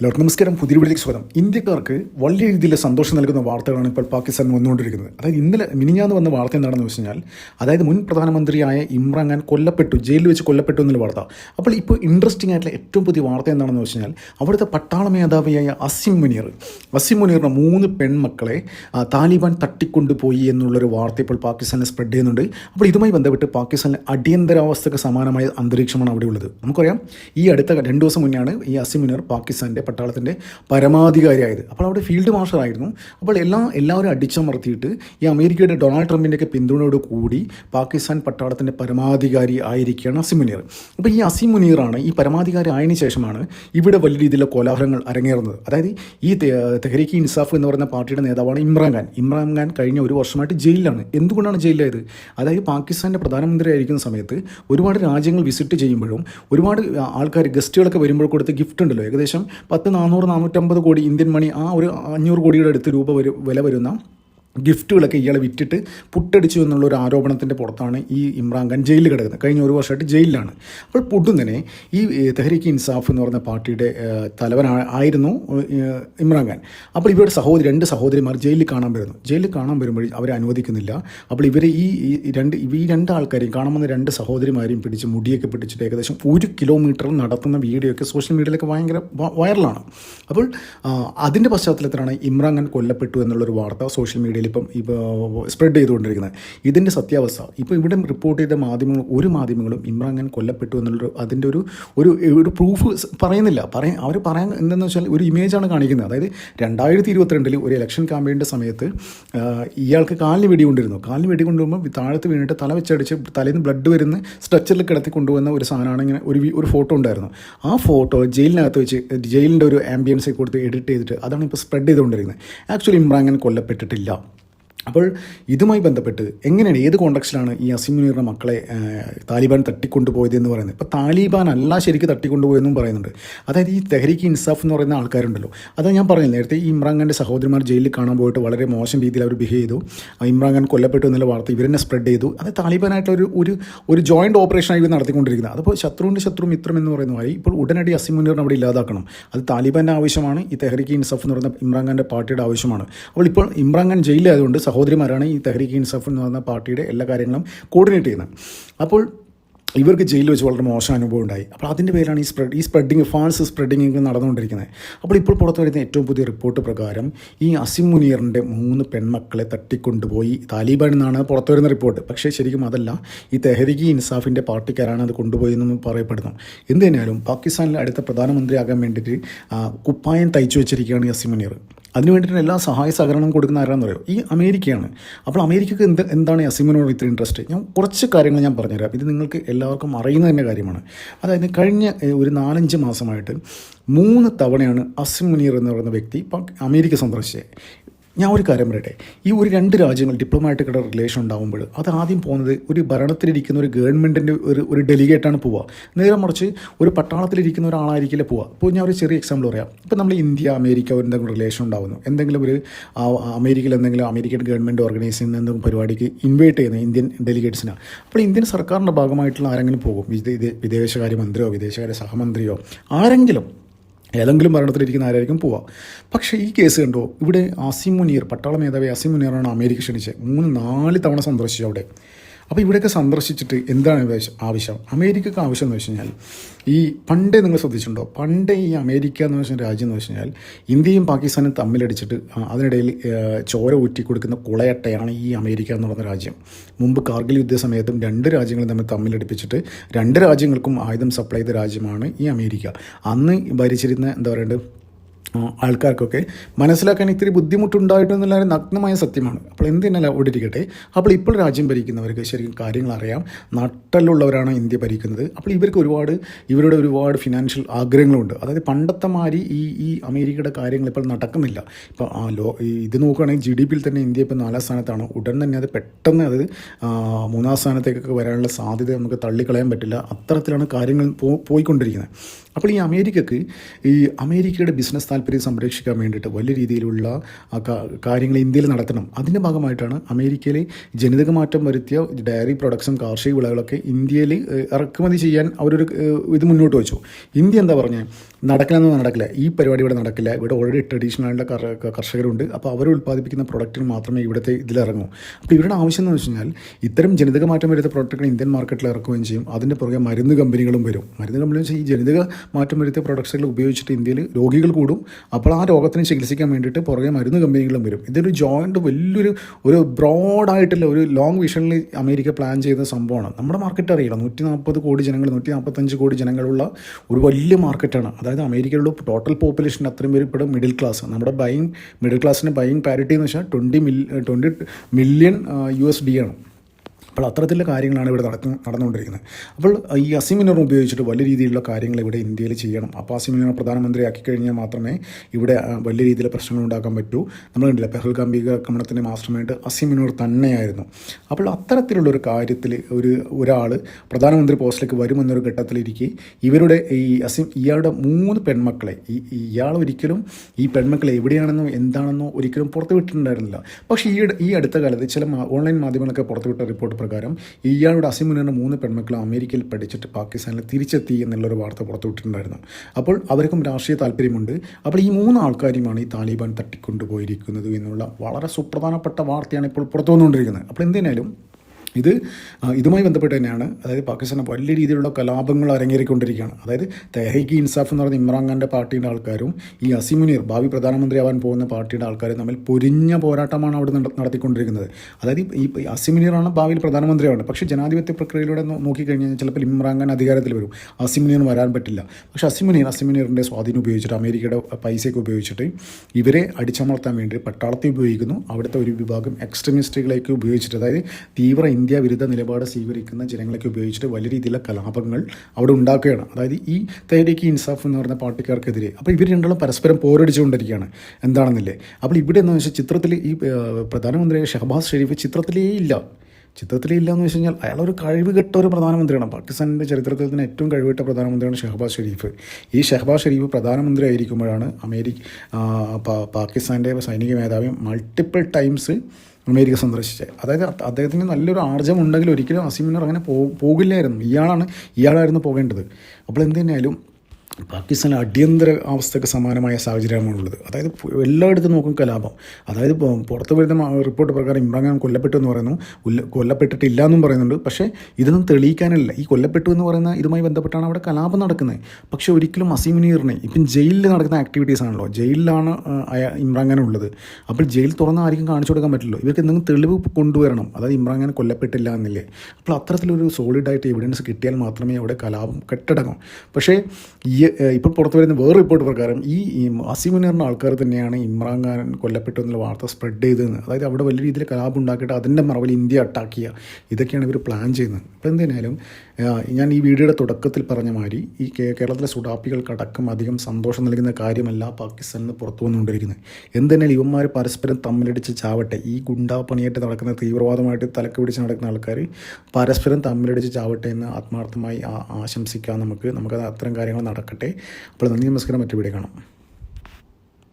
എല്ലാവർക്കും നമസ്കാരം. പുതിയ വീട്ടിലേക്ക് സ്വാഗതം. ഇന്ത്യക്കാർക്ക് വലിയ രീതിയിൽ സന്തോഷം നൽകുന്ന വാർത്തകളാണ് ഇപ്പോൾ പാകിസ്ഥാൻ വന്നുകൊണ്ടിരിക്കുന്നത്. അതായത് ഇന്നലെ മിനിഞ്ഞാന്ന് വന്ന വാർത്ത എന്താണെന്ന് വെച്ച് കഴിഞ്ഞാൽ അതായത് മുൻ പ്രധാനമന്ത്രിയായ ഇമ്രാൻഖാൻ കൊല്ലപ്പെട്ടു ജയിലിൽ വെച്ച് കൊല്ലപ്പെട്ടു എന്നുള്ള വാർത്ത. അപ്പോൾ ഇപ്പോൾ ഇൻട്രസ്റ്റിംഗ് ആയിട്ടുള്ള ഏറ്റവും പുതിയ വാർത്ത എന്താണെന്ന് വെച്ച് കഴിഞ്ഞാൽ അവിടുത്തെ പട്ടാള മേധാവിയായ അസിം മുനീർ. അസിം മുനീറിന്റെ മൂന്ന് പെൺമക്കളെ താലിബാൻ തട്ടിക്കൊണ്ടുപോയി എന്നുള്ളൊരു വാർത്ത ഇപ്പോൾ പാകിസ്ഥാനിൽ സ്പ്രെഡ് ചെയ്യുന്നുണ്ട്. അപ്പോൾ ഇതുമായി ബന്ധപ്പെട്ട് പാകിസ്ഥാനിലെ അടിയന്തരാവസ്ഥക്ക് സമാനമായ അന്തരീക്ഷമാണ് അവിടെ ഉള്ളത് നമുക്കറിയാം ഈ അടുത്ത രണ്ട് ദിവസം മുന്നെയാണ് ഈ അസിം മുനീർ പാകിസ്ഥാന്റെ പട്ടാളത്തിന്റെ പരമാധികാരിയായത്. അപ്പോൾ അവിടെ ഫീൽഡ് മാർഷൽ ആയിരുന്നു അപ്പോൾ എല്ലാം എല്ലാവരും അടിച്ചമർത്തിയിട്ട് ഈ അമേരിക്കയുടെ ഡൊണാൾഡ് ട്രംപിന്റെയൊക്കെ പിന്തുണയോട് കൂടി പാകിസ്ഥാൻ പട്ടാളത്തിന്റെ പരമാധികാരി ആയിരിക്കുകയാണ് അസിം മുനീർ അപ്പോൾ ഈ അസിം മുനീറാണ് ഈ പരമാധികാരി ആയതിനു ശേഷമാണ് ഇവിടെ വലിയ രീതിയിലുള്ള കോലാഹലങ്ങൾ അരങ്ങേറുന്നത്. അതായത് ഈ തെഹരീക്ക് ഇൻസാഫ് എന്ന് പറയുന്ന പാർട്ടിയുടെ നേതാവാണ് ഇമ്രാൻഖാൻ ഇമ്രാൻഖാൻ കഴിഞ്ഞ ഒരു വർഷമായിട്ട് ജയിലിലാണ്. എന്തുകൊണ്ടാണ് ജയിലിലായത്? അതായത് പാകിസ്ഥാന്റെ പ്രധാനമന്ത്രി ആയിരിക്കുന്ന സമയത്ത് ഒരുപാട് രാജ്യങ്ങൾ വിസിറ്റ് ചെയ്യുമ്പോഴും ഒരുപാട് ആൾക്കാർ ഗസ്റ്റുകളൊക്കെ വരുമ്പോൾ കൊടുത്ത് ഗിഫ്റ്റ് ഉണ്ടല്ലോ. ഏകദേശം പത്ത് നാനൂറ് നാനൂറ്റമ്പത് കോടി ഇന്ത്യൻ മണി ആ ഒരു അഞ്ഞൂറ് കോടിയുടെ അടുത്ത് രൂപ വരും വില വരുന്ന ഗിഫ്റ്റുകളൊക്കെ ഇയാളെ വിറ്റിട്ട് പുട്ടടിച്ചു എന്നുള്ള ഒരു ആരോപണത്തിന്റെ പുറത്താണ് ഈ ഇമ്രാൻഖാൻ ജയിലിൽ കിടക്കുന്നത്. കഴിഞ്ഞ ഒരു വർഷമായിട്ട് ജയിലിലാണ്. അപ്പോൾ പുട്ടും തന്നെ ഈ തെഹ്രീക്ക് ഇൻസാഫ് എന്ന് പറഞ്ഞ പാർട്ടിയുടെ തലവനാണ് ആയിരുന്നു ഇമ്രാൻ ഖാൻ അപ്പോൾ ഇവരുടെ സഹോദരി രണ്ട് സഹോദരിമാർ ജയിലിൽ കാണാൻ വരുന്നു. ജയിലിൽ കാണാൻ വരുമ്പോൾ അവരെ അനുവദിക്കുന്നില്ല. അപ്പോൾ ഇവർ ഈ രണ്ട് ഈ രണ്ട് ആൾക്കാരെയും കാണാൻ രണ്ട് സഹോദരിമാരെയും പിടിച്ച് മുടിയൊക്കെ പിടിച്ചിട്ട് ഏകദേശം ഒരു കിലോമീറ്റർ നടത്തുന്ന വീഡിയോ ഒക്കെ സോഷ്യൽ മീഡിയയിലൊക്കെ ഭയങ്കര വൈറലാണ്. അപ്പോൾ അതിന്റെ പശ്ചാത്തലത്തിലാണ് ഇമ്രാൻഖാൻ കൊല്ലപ്പെട്ടു എന്നുള്ളൊരു വാർത്ത സോഷ്യൽ മീഡിയയിൽ ഇപ്പം ഇപ്പോൾ സ്പ്രെഡ് ചെയ്തുകൊണ്ടിരിക്കുന്നത്. ഇതിന്റെ സത്യാവസ്ഥ. ഇപ്പോൾ ഇവിടെ റിപ്പോർട്ട് ചെയ്ത മാധ്യമങ്ങൾ ഒരു മാധ്യമങ്ങളും ഇമ്രാൻ ഖാൻ കൊല്ലപ്പെട്ടു എന്നുള്ളൊരു അതിന്റെ ഒരു ഒരു ഒരു പ്രൂഫ് പറയുന്നില്ല. പറയാൻ അവർ പറയാൻ എന്താണെന്ന് വെച്ചാൽ ഒരു ഇമേജാണ് കാണിക്കുന്നത്. അതായത് രണ്ടായിരത്തി ഇരുപത്തിരണ്ടിൽ ഒരു ഇലക്ഷൻ ക്യാമ്പയിന്റെ സമയത്ത് ഇയാൾക്ക് കാലിന് വെടി കൊണ്ടിരുന്നു കാലിന് വെടി കൊണ്ടുപോകുമ്പോൾ താഴത്ത് വീണിട്ട് തല വെച്ചടിച്ച് തലയിൽ നിന്ന് ബ്ലഡ് വരുന്ന സ്ട്രെച്ചറിൽ കിടത്തി കൊണ്ടുവന്ന ഒരു സാധനമാണ് ഇങ്ങനെ ഒരു ഒരു ഫോട്ടോ ഉണ്ടായിരുന്നു. ആ ഫോട്ടോ ജയിലിനകത്ത് വെച്ച് ജയിലിന്റെ ഒരു ആംബിയൻസ് കൊടുത്ത് എഡിറ്റ് ചെയ്തിട്ട് അതാണ് ഇപ്പോൾ സ്പ്രെഡ് ചെയ്തുകൊണ്ടിരിക്കുന്നത്. ആക്ച്വലി ഇമ്രാൻ കൊല്ലപ്പെട്ടിട്ടില്ല. അപ്പോൾ ഇതുമായി ബന്ധപ്പെട്ട് എങ്ങനെയാണ് ഏത് കോണ്ടക്സ്റ്റിലാണ് ഈ അസിമുനീറിന്റെ മക്കളെ ആ, താലിബാൻ തട്ടിക്കൊണ്ടുപോയത് എന്ന് പറയുന്നത്? ഇപ്പോൾ താലിബാൻ അല്ല ശരിക്ക് തട്ടിക്കൊണ്ടുപോയെന്നും പറയുന്നുണ്ട്. അതായത് ഈ തെഹരീക്ക് ഇൻസാഫ് എന്ന് പറയുന്ന ആൾക്കാരുണ്ടല്ലോ അത് ഞാൻ പറഞ്ഞു നേരത്തെ ഈ ഇമ്രാൻഖാന്റെ സഹോദരന്മാർ ജയിലിൽ കാണാൻ പോയിട്ട് വളരെ മോശം രീതിയിൽ അവർ ബിഹേവ് ചെയ്തു. ഇമ്രാൻഖാൻ കൊല്ലപ്പെട്ടു എന്നുള്ള വാർത്ത ഇവരെന്നെ സ്പ്രെഡ് ചെയ്തു. അത് താലിബാനായിട്ടുള്ള ഒരു ഒരു ഒരു ജോയിന്റ് ഓപ്പറേഷനായി ഇവർ നടത്തിക്കൊണ്ടിരിക്കുന്നത്. അതിപ്പോൾ ശത്രുവിന്റെ ശത്രു മിത്രം എന്ന് പറയുന്ന മാതിരി ഇപ്പോൾ ഉടനടി അസിമുനീറിനെ അവിടെ ഇല്ലാതാക്കണം. അത് താലിബാന്റെ ആവശ്യമാണ് ഈ തെഹരീക്ക് ഇൻസാഫ് എന്ന് പറയുന്ന ഇമ്രാൻഖാന്റെ പാർട്ടിയുടെ ആവശ്യമാണ്. അപ്പോൾ ഇപ്പോൾ ഇമ്രാൻഖാൻ ജയിലായതുകൊണ്ട് സഹോദരിമാരാണ് ഈ തെഹ്രീക്ക് ഇൻസഫ് എന്ന് പറയുന്ന പാർട്ടിയുടെ എല്ലാ കാര്യങ്ങളും കോർഡിനേറ്റ് ചെയ്യുന്നത്. അപ്പോൾ ഇവർക്ക് ജയിലിൽ വെച്ച് വളരെ മോശം അനുഭവം ഉണ്ടായി. അപ്പോൾ അതിന്റെ പേരിലാണ് ഈ സ്പ്രെഡ് ഈ സ്പ്രെഡിങ് ഫാൾസ് സ്പ്രെഡിങ് നടന്നുകൊണ്ടിരിക്കുന്നത്. അപ്പോൾ ഇപ്പോൾ പുറത്തു വരുന്ന ഏറ്റവും പുതിയ റിപ്പോർട്ട് പ്രകാരം ഈ അസിം മുനിയറിന്റെ മൂന്ന് പെൺമക്കളെ തട്ടിക്കൊണ്ടുപോയി താലിബാൻ എന്നാണ് പുറത്തു വരുന്ന റിപ്പോർട്ട് പക്ഷേ ശരിക്കും അതല്ല ഈ തെഹരികി ഇൻസാഫിന്റെ പാർട്ടിക്കാരാണ് അത് കൊണ്ടുപോയെന്നും പറയപ്പെടുന്നു. എന്ത് തന്നെയാലും പാകിസ്ഥാനിലെ അടുത്ത പ്രധാനമന്ത്രിയാകാൻ വേണ്ടിയിട്ട് കുപ്പായം തയ്ച്ചു വെച്ചിരിക്കുകയാണ് ഈ അസിം മുനീർ. അതിന് വേണ്ടിയിട്ട് എല്ലാ സഹായ സഹകരണം കൊടുക്കുന്ന ആരാന്ന് പറയുമോ ഈ അമേരിക്കയാണ്. അപ്പോൾ അമേരിക്കക്ക് എന്ത് എന്താണ് അസിമിനോട് ഇത്ര ഇൻട്രസ്റ്റ് ഞാൻ കുറച്ച് കാര്യങ്ങൾ ഞാൻ പറഞ്ഞുതരാം. ഇത് നിങ്ങൾക്ക് എല്ലാവർക്കും അറിയുന്ന തന്നെ കാര്യമാണ്. അതായത് കഴിഞ്ഞ ഒരു നാലഞ്ച് മാസമായിട്ട് മൂന്ന് തവണയാണ് അസിം മുനീർ എന്ന് പറയുന്ന വ്യക്തി അമേരിക്ക സന്ദർശിച്ചത്. ഞാൻ ഒരു കാര്യം പറയട്ടെ. ഈ ഒരു രണ്ട് രാജ്യങ്ങൾ ഡിപ്ലോമാറ്റിക്കുടെ റിലേഷൻ ഉണ്ടാകുമ്പോൾ അത് ആദ്യം പോകുന്നത് ഒരു ഭരണത്തിലിരിക്കുന്ന ഒരു ഗവൺമെന്റിന്റെ ഒരു ഒരു ഡെലിഗേറ്റാണ് പോവുക. നേരെ മറിച്ച് ഒരു പട്ടാളത്തിലിരിക്കുന്ന ഒരാളായിരിക്കില്ല പോവുക. ഇപ്പോൾ ഞാൻ ഒരു ചെറിയ എക്സാമ്പിൾ പറയാം. ഇപ്പോൾ നമ്മൾ ഇന്ത്യ അമേരിക്ക ഒരു എന്തെങ്കിലും റിലേഷൻ ഉണ്ടാകുന്നു എന്തെങ്കിലും ഒരു അമേരിക്കയിൽ എന്തെങ്കിലും അമേരിക്കൻ ഗവൺമെന്റ് ഓർഗനൈസേഷൻ എന്തെങ്കിലും പരിപാടിക്ക് ഇൻവൈറ്റ് ചെയ്യുന്ന ഇന്ത്യൻ ഡെലിഗേറ്റ്സിനാണ് അപ്പോൾ ഇന്ത്യൻ സർക്കാരിന്റെ ഭാഗമായിട്ടുള്ള ആരെങ്കിലും പോകും? വിദേശകാര്യ മന്ത്രിയോ വിദേശകാര്യ സഹമന്ത്രിയോ? ആരെങ്കിലും. ഏതെങ്കിലും ഭരണത്തിലിരിക്കുന്ന ആരായിരിക്കും പോവാം പക്ഷേ ഈ കേസ് കണ്ടോ? ഇവിടെ അസിം മുനീർ പട്ടാള മേധാവി അസിം മുനീറാണ് അമേരിക്ക ക്ഷണിച്ചത്. മൂന്ന് നാല് തവണ സന്ദർശിച്ചു അവിടെ. അപ്പോൾ ഇവിടെയൊക്കെ സന്ദർശിച്ചിട്ട് എന്താണ് ആവശ്യം- അമേരിക്കക്ക് ആവശ്യം എന്ന് വെച്ച് കഴിഞ്ഞാൽ ഈ പണ്ടേ നിങ്ങൾ ശ്രദ്ധിച്ചിട്ടുണ്ടോ? പണ്ടേ ഈ അമേരിക്ക എന്ന് വെച്ചാൽ രാജ്യം എന്ന് വെച്ച് കഴിഞ്ഞാൽ ഇന്ത്യയും പാകിസ്ഥാനും തമ്മിലടിച്ചിട്ട് അതിനിടയിൽ ചോര ഊറ്റി കൊടുക്കുന്ന കുളയട്ടയാണ് ഈ അമേരിക്ക എന്ന് പറഞ്ഞ രാജ്യം. മുമ്പ് കാർഗിൽ യുദ്ധ സമയത്തും രണ്ട് രാജ്യങ്ങളും തമ്മിൽ തമ്മിലടിപ്പിച്ചിട്ട് രണ്ട് രാജ്യങ്ങൾക്കും ആയുധം സപ്ലൈ ചെയ്ത രാജ്യമാണ് ഈ അമേരിക്ക. അന്ന് ഭരിച്ചിരുന്ന എന്താ ആ, ആൾക്കാർക്കൊക്കെ മനസ്സിലാക്കാൻ ഇത്തിരി ബുദ്ധിമുട്ടുണ്ടായിട്ടുള്ള ഒരു നഗ്നമായ സത്യമാണ്. അപ്പോൾ എന്ത് തന്നെ അവിടെ ഇരിക്കട്ടെ അപ്പോൾ ഇപ്പോൾ രാജ്യം ഭരിക്കുന്നവർക്ക് ശരിക്കും കാര്യങ്ങൾ അറിയാം നട്ടലുള്ളവരാണ് ഇന്ത്യ ഭരിക്കുന്നത്. അപ്പോൾ ഇവർക്ക് ഒരുപാട് ഇവരുടെ ഒരുപാട് ഫിനാൻഷ്യൽ ആഗ്രഹങ്ങളുണ്ട്. അതായത് പണ്ടത്തെ മാതിരി ഈ ഈ അമേരിക്കയുടെ കാര്യങ്ങൾ ഇപ്പോൾ നടക്കുന്നില്ല. ഇപ്പോൾ ആ ലോ ഇത് നോക്കുകയാണെങ്കിൽ ജി ഡി പിയിൽ തന്നെ ഇന്ത്യ ഇപ്പോൾ നാലാം സ്ഥാനത്താണ്. ഉടൻ തന്നെ അത് പെട്ടെന്ന് അത് മൂന്നാം സ്ഥാനത്തേക്കൊക്കെ വരാനുള്ള സാധ്യത നമുക്ക് തള്ളിക്കളയാൻ പറ്റില്ല. അത്തരത്തിലാണ് കാര്യങ്ങൾ പോയിക്കൊണ്ടിരിക്കുന്നത്. അപ്പോൾ ഈ അമേരിക്കക്ക് ഈ അമേരിക്കയുടെ ബിസിനസ് താല്പര്യം സംരക്ഷിക്കാൻ വേണ്ടിയിട്ട് വലിയ രീതിയിലുള്ള കാര്യങ്ങൾ ഇന്ത്യയിൽ നടത്തണം. അതിന്റെ ഭാഗമായിട്ടാണ് അമേരിക്കയിലെ ജനിതക മാറ്റം വരുത്തിയ ഡയറി പ്രൊഡക്ട്സും കാർഷിക വിളകളൊക്കെ ഇന്ത്യയിൽ ഇറക്കുമതി ചെയ്യാൻ അവരൊരു ഇത് മുന്നോട്ട് വെച്ചു. ഇന്ത്യ എന്താ പറഞ്ഞത് നടക്കില്ലെന്ന് നടക്കില്ല ഈ പരിപാടി ഇവിടെ നടക്കില്ല. ഇവിടെ ഓൾറെഡി കർഷ- കർഷകരുണ്ട്. അപ്പോൾ അവർ ഉൽപ്പാദിപ്പിക്കുന്ന പ്രൊഡക്റ്റിന് മാത്രമേ ഇവിടുത്തെ ഇതിലിറങ്ങൂ. അപ്പോൾ ഇവരുടെ ആവശ്യം എന്ന് വെച്ച് കഴിഞ്ഞാൽ ഇത്തരം ജനിതക മാറ്റം വരുത്തിയ പ്രൊഡക്റ്റുകൾ ഇന്ത്യൻ മാർക്കറ്റിൽ ഇറക്കുകയും ചെയ്യും. അതിന്റെ പുറകെ മരുന്ന് കമ്പനികളും വരും. മരുന്ന് കമ്പനി വെച്ചാൽ ഈ ജനിതക മാറ്റം വരുത്തിയ പ്രൊഡക്ട്സുകൾ ഉപയോഗിച്ചിട്ട് ഇന്ത്യയിൽ രോഗികൾ കൂടും. അപ്പോൾ ആ രോഗത്തിന് ചികിത്സിക്കാൻ വേണ്ടിയിട്ട് പുറകെ മരുന്ന് കമ്പനികളും വരും. ഇതൊരു ജോയിന്റ് വലിയൊരു ഒരു ബ്രോഡായിട്ടുള്ള ഒരു ലോങ് വിഷനിൽ അമേരിക്ക പ്ലാൻ ചെയ്ത സംഭവമാണ്. നമ്മുടെ മാർക്കറ്റ് അറിയില്ല. നൂറ്റി നാൽപ്പത് കോടി ജനങ്ങൾ നൂറ്റി നാൽപ്പത്തഞ്ച് കോടി ജനങ്ങളുള്ള ഒരു വലിയ മാർക്കറ്റാണ് അതായത് അമേരിക്കയിലുള്ള ടോട്ടൽ പോപ്പുലേഷൻ അത്രയും പേര് ഇവിടെ മിഡിൽ ക്ലാസ് നമ്മുടെ ബൈങ് മിഡിൽ ക്ലാസ്സിന്റെ ബൈങ് പാരിറ്റി എന്ന് വെച്ചാൽ twenty mil twenty million U S D ആണ്. അപ്പോൾ അത്തരത്തിലുള്ള കാര്യങ്ങളാണ് ഇവിടെ നടക്കുന്ന നടന്നുകൊണ്ടിരിക്കുന്നത്. അപ്പോൾ ഈ അസിമിനർ ഉപയോഗിച്ചിട്ട് വലിയ രീതിയിലുള്ള കാര്യങ്ങൾ ഇവിടെ ഇന്ത്യയിൽ ചെയ്യണം. അപ്പോൾ അസിമിനർ പ്രധാനമന്ത്രിയാക്കി കഴിഞ്ഞാൽ മാത്രമേ ഇവിടെ വലിയ രീതിയിലുള്ള പ്രശ്നങ്ങൾ ഉണ്ടാക്കാൻ പറ്റൂ. നമ്മൾ കണ്ടില്ല പെഹൽഗാം ഭീകരാക്രമണത്തിന്റെ മാസ്റ്റർ മൈൻഡ് അസിമിനൂർ തന്നെയായിരുന്നു. അപ്പോൾ അത്തരത്തിലുള്ള ഒരു കാര്യത്തിൽ ഒരു ഒരാൾ പ്രധാനമന്ത്രി പോസ്റ്റിലേക്ക് വരുമെന്നൊരു ഘട്ടത്തിലിരിക്കെ ഇവരുടെ ഈ അസിം ഇയാളുടെ മൂന്ന് പെൺമക്കളെ ഈ ഇയാൾ ഒരിക്കലും ഈ പെൺമക്കളെ എവിടെയാണെന്നോ എന്താണെന്നോ ഒരിക്കലും പുറത്തുവിട്ടിട്ടുണ്ടായിരുന്നില്ല. പക്ഷേ ഈ ഈ അടുത്ത കാലത്ത് ചില ഓൺലൈൻ മാധ്യമങ്ങളൊക്കെ പുറത്തുവിട്ട റിപ്പോർട്ട് പ്രകാരം ഇയാളുടെ അസിമുനയുടെ മൂന്ന് പെൺമക്കൾ അമേരിക്കയിൽ പഠിച്ചിട്ട് പാകിസ്ഥാനിൽ തിരിച്ചെത്തി എന്നുള്ളൊരു വാർത്ത പുറത്തുവിട്ടിട്ടുണ്ടായിരുന്നു. അപ്പോൾ അവർക്കും രാഷ്ട്രീയ താല്പര്യമുണ്ട്. അപ്പോൾ ഈ മൂന്ന് ആൾക്കാരുമാണ് ഈ താലിബാൻ തട്ടിക്കൊണ്ടുപോയിരിക്കുന്നത് എന്നുള്ള വളരെ സുപ്രധാനപ്പെട്ട വാർത്തയാണ് ഇപ്പോൾ പുറത്തു വന്നുകൊണ്ടിരിക്കുന്നത് അപ്പോൾ എന്തിനാലും ഇത് ഇതുമായി ബന്ധപ്പെട്ട് തന്നെയാണ് അതായത് പാകിസ്ഥാൻ വലിയ രീതിയിലുള്ള കലാപങ്ങൾ അരങ്ങേറിക്കൊണ്ടിരിക്കുകയാണ്. അതായത് തെഹീക്ക് ഇൻസാഫ് എന്ന് പറയുന്ന ഇമ്രാൻഖാന്റെ പാർട്ടിയുടെ ആൾക്കാരും ഈ അസിമുനീർ ഭാവി പ്രധാനമന്ത്രിയാവാൻ പോകുന്ന പാർട്ടിയുടെ ആൾക്കാരും തമ്മിൽ പൊരിഞ്ഞ പോരാട്ടമാണ് അവിടെ നടത്തിക്കൊണ്ടിരിക്കുന്നത്. അതായത് ഈ അസിമുനീറാണ് ഭാവിയിൽ പ്രധാനമന്ത്രിയാണ് പക്ഷേ ജനാധിപത്യ പ്രക്രിയയിലൂടെ നോക്കിക്കഴിഞ്ഞാൽ ചിലപ്പോൾ ഇമ്രാൻഖാൻ അധികാരത്തിൽ വരും. അസിമുനീർ വരാൻ പറ്റില്ല. പക്ഷേ അസിമുനീർ അസിമുനീറിന്റെ സ്വാധീനം ഉപയോഗിച്ചിട്ട് അമേരിക്കയുടെ പൈസയൊക്കെ ഉപയോഗിച്ചിട്ട് ഇവരെ അടിച്ചമർത്താൻ വേണ്ടി പട്ടാളത്തെ ഉപയോഗിക്കുന്നു. അവിടുത്തെ ഒരു വിഭാഗം എക്സ്ട്രീമിസ്റ്റുകളെയൊക്കെ ഉപയോഗിച്ചിട്ട് അതായത് തീവ്ര ഇന്ത്യ വിരുദ്ധ നിലപാട് സ്വീകരിക്കുന്ന ജനങ്ങളൊക്കെ ഉപയോഗിച്ചിട്ട് വലിയ രീതിയിലുള്ള കലാപങ്ങൾ അവിടെ ഉണ്ടാക്കുകയാണ്. അതായത് ഈ തേരേക്ക് ഇൻസാഫ് എന്ന് പറയുന്ന പാർട്ടിക്കാർക്കെതിരെ. അപ്പോൾ ഇവർ രണ്ടാളും പരസ്പരം പോരടിച്ചുകൊണ്ടിരിക്കുകയാണ്. എന്താണെന്നില്ലേ? അപ്പോൾ ഇവിടെ എന്ന് വെച്ചാൽ ചിത്രത്തിൽ ഈ പ്രധാനമന്ത്രിയായ പ്രധാനമന്ത്രി ഷഹബാസ് ഷെരീഫ് ചിത്രത്തിലേ ഇല്ല. ചിത്രത്തിലേ ഇല്ല എന്ന് വെച്ച് കഴിഞ്ഞാൽ അയാൾ ഒരു കഴിവുകെട്ട ഒരു പ്രധാനമന്ത്രിയാണ്. പാകിസ്ഥാനിന്റെ ചരിത്രത്തിൽ തന്നെ ഏറ്റവും കഴിവുകെട്ട പ്രധാനമന്ത്രിയാണ് ഷഹബാസ് ഷെരീഫ്. ഈ ഷഹബാസ് ഷെരീഫ് പ്രധാനമന്ത്രി ആയിരിക്കുമ്പോഴാണ് അമേരിക്ക പാകിസ്ഥാന്റെ സൈനിക മേധാവി മൾട്ടിപ്പിൾ ടൈംസ് അമേരിക്ക സന്ദർശിച്ചത് അതായത് അദ്ദേഹത്തിന് നല്ലൊരു ആർജം ഉണ്ടെങ്കിൽ ഒരിക്കലും അസീമിനർ അങ്ങനെ പോകില്ലായിരുന്നു. ഇയാളാണ് ഇയാളായിരുന്നു പോകേണ്ടത്. അപ്പോൾ എന്തു തന്നെയായാലും പാകിസ്ഥാൻ അടിയന്തര അവസ്ഥയ്ക്ക് സമാനമായ സാഹചര്യമാണുള്ളത്. അതായത് എല്ലായിടത്തും നോക്കും കലാപം. അതായത് പുറത്ത് വരുന്ന റിപ്പോർട്ട് പ്രകാരം ഇമ്രാൻഖാൻ കൊല്ലപ്പെട്ടു എന്ന് പറയുന്നു. കൊല്ലപ്പെട്ടിട്ടില്ല എന്നും പറയുന്നുണ്ട്. പക്ഷേ ഇതൊന്നും തെളിയിക്കാനല്ല. ഈ കൊല്ലപ്പെട്ടു എന്ന് പറയുന്ന ഇതുമായി ബന്ധപ്പെട്ടാണ് അവിടെ കലാപം നടക്കുന്നത്. പക്ഷേ ഒരിക്കലും അസീമിനീറിനെ ഇപ്പം ജയിലിൽ നടക്കുന്ന ആക്ടിവിറ്റീസ് ആണല്ലോ. ജയിലിലാണ് ഇമ്രാൻഖാൻ ഉള്ളത് അപ്പോൾ ജയിൽ തുറന്ന ആർക്കും കാണിച്ചു കൊടുക്കാൻ പറ്റില്ലല്ലോ. ഇവർക്ക് എന്തെങ്കിലും തെളിവ് കൊണ്ടുവരണം. അതായത് ഇമ്രാൻഖാൻ കൊല്ലപ്പെട്ടില്ല എന്നില്ലേ. അപ്പോൾ അത്തരത്തിലൊരു സോളിഡായിട്ട് എവിഡൻസ് കിട്ടിയാൽ മാത്രമേ അവിടെ കലാപം കെട്ടടങ്ങും. പക്ഷേ ഈ ഇപ്പോൾ പുറത്തു വരുന്ന വേറെ റിപ്പോർട്ട് പ്രകാരം ഈ അസിമുനറിന്റെ ആൾക്കാർ തന്നെയാണ് ഇമ്രാൻഖാൻ കൊല്ലപ്പെട്ടു എന്നുള്ള വാർത്ത സ്പ്രെഡ് ചെയ്തതെന്ന്. അതായത് അവിടെ വലിയ രീതിയിൽ കലാപം ഉണ്ടാക്കിയിട്ട് അതിന്റെ മറവിൽ ഇന്ത്യ അറ്റാക്ക് ചെയ്യുക. ഇതൊക്കെയാണ് ഇവർ പ്ലാൻ ചെയ്യുന്നത്. അപ്പോൾ എന്തായാലും ഞാൻ ഈ വീഡിയോയുടെ തുടക്കത്തിൽ പറഞ്ഞ മാതിരി ഈ കേരളത്തിലെ സുഡാപ്പികൾക്കടക്കം അധികം സന്തോഷം നൽകുന്ന കാര്യമല്ല പാകിസ്ഥാനിൽ നിന്ന് പുറത്തു വന്നുകൊണ്ടിരിക്കുന്നത്. എന്തിനാലും ഇവന്മാർ പരസ്പരം തമ്മിലടിച്ച് ചാവട്ടെ. ഈ ഗുണ്ടാ പണിയായിട്ട് നടക്കുന്ന തീവ്രവാദമായിട്ട് തലക്ക് പിടിച്ച് നടക്കുന്ന ആൾക്കാർ പരസ്പരം തമ്മിലടിച്ച് ചാവട്ടെ എന്ന് ആത്മാർത്ഥമായി ആശംസിക്കാം നമുക്ക്. നമുക്കത് അത്തരം കാര്യങ്ങൾ നടക്കട്ടെ. അപ്പോൾ നന്ദി നമസ്കാരം. മറ്റു വീഡിയോ കാണാം.